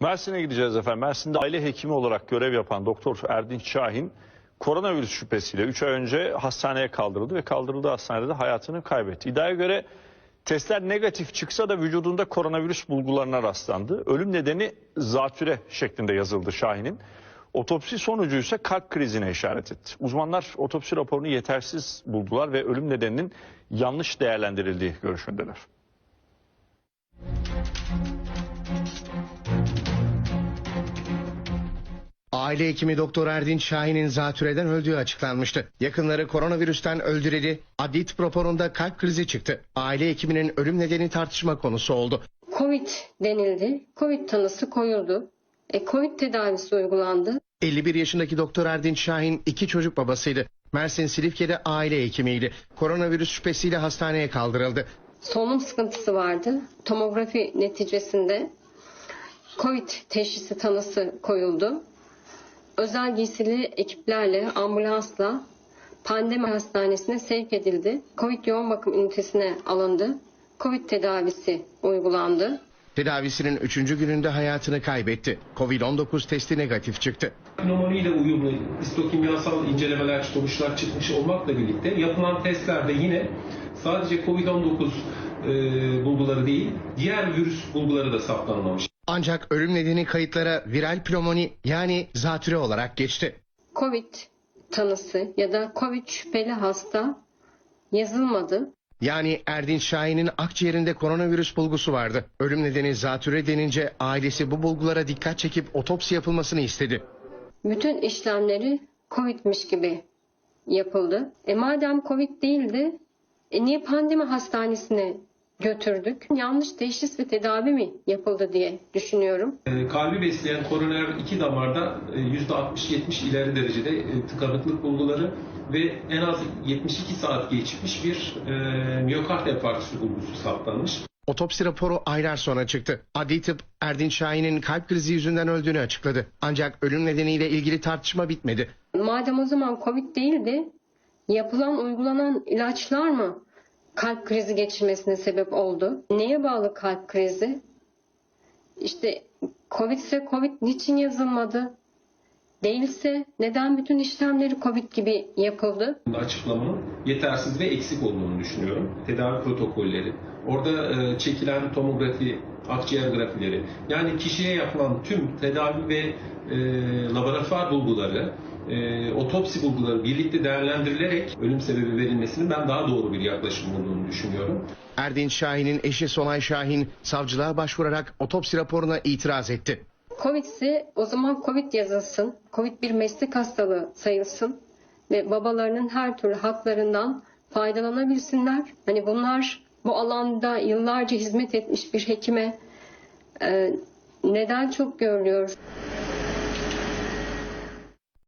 Mersin'e gideceğiz efendim. Mersin'de aile hekimi olarak görev yapan Doktor Erdinç Şahin koronavirüs şüphesiyle 3 ay önce hastaneye kaldırıldı ve kaldırıldığı hastanede hayatını kaybetti. İddiaya göre testler negatif çıksa da vücudunda koronavirüs bulgularına rastlandı. Ölüm nedeni zatüre şeklinde yazıldı Şahin'in. Otopsi sonucu ise kalp krizine işaret etti. Uzmanlar otopsi raporunu yetersiz buldular ve ölüm nedeninin yanlış değerlendirildiği görüşündeler. Aile hekimi Doktor Erdinç Şahin'in zatürreden öldüğü açıklanmıştı. Yakınları koronavirüsten öldürüldü. Adli tıp raporunda kalp krizi çıktı. Aile hekiminin ölüm nedeni tartışma konusu oldu. Covid denildi. Covid tanısı koyuldu. E, Covid tedavisi uygulandı. 51 yaşındaki Doktor Erdinç Şahin iki çocuk babasıydı. Mersin Silifke'de aile hekimiydi. Koronavirüs şüphesiyle hastaneye kaldırıldı. Solunum sıkıntısı vardı. Tomografi neticesinde Covid teşhisi tanısı koyuldu. Özel giysili ekiplerle, ambulansla pandemi hastanesine sevk edildi. Covid yoğun bakım ünitesine alındı. Covid tedavisi uygulandı. Tedavisinin 3. gününde hayatını kaybetti. Covid-19 testi negatif çıktı. Pnömoniyle uyumlu histokimyasal incelemeler sonuçlar çıkmış olmakla birlikte yapılan testlerde yine sadece COVID-19 e, bulguları değil, diğer virüs bulguları da saptanmamış. Ancak ölüm nedeni kayıtlara viral pnömoni yani zatüre olarak geçti. Covid tanısı ya da Covid şüpheli hasta yazılmadı. Yani Erdinç Şahin'in akciğerinde koronavirüs bulgusu vardı. Ölüm nedeni zatüre denince ailesi bu bulgulara dikkat çekip otopsi yapılmasını istedi. Bütün işlemleri Covid'miş gibi yapıldı. E madem Covid değildi, e niye pandemi hastanesine götürdük? Yanlış teşhis ve tedavi mi yapıldı diye düşünüyorum. E, kalbi besleyen koroner iki damarda e, %60-70 ileri derecede e, tıkanıklık bulguları ve en az 72 saat geçmiş bir e, miyokard enfarktüsü bulgusu saptanmış. Otopsi raporu aylar sonra çıktı. Adli tıp Erdinç Şahin'in kalp krizi yüzünden öldüğünü açıkladı. Ancak ölüm nedeniyle ilgili tartışma bitmedi. Madem o zaman Covid değildi, yapılan uygulanan ilaçlar mı kalp krizi geçirmesine sebep oldu? Neye bağlı kalp krizi? İşte Covid ise Covid niçin yazılmadı? Değilse neden bütün işlemleri Covid gibi yapıldı? açıklamanın yetersiz ve eksik olduğunu düşünüyorum. Tedavi protokolleri, orada e, çekilen tomografi, akciğer grafileri, yani kişiye yapılan tüm tedavi ve e, laboratuvar bulguları, e, otopsi bulguları birlikte değerlendirilerek ölüm sebebi verilmesinin ben daha doğru bir yaklaşım olduğunu düşünüyorum. Erdinç Şahin'in eşi Sonay Şahin savcılığa başvurarak otopsi raporuna itiraz etti. Covid ise o zaman Covid yazılsın. Covid bir meslek hastalığı sayılsın. Ve babalarının her türlü haklarından faydalanabilsinler. Hani bunlar bu alanda yıllarca hizmet etmiş bir hekime e, neden çok görülüyor?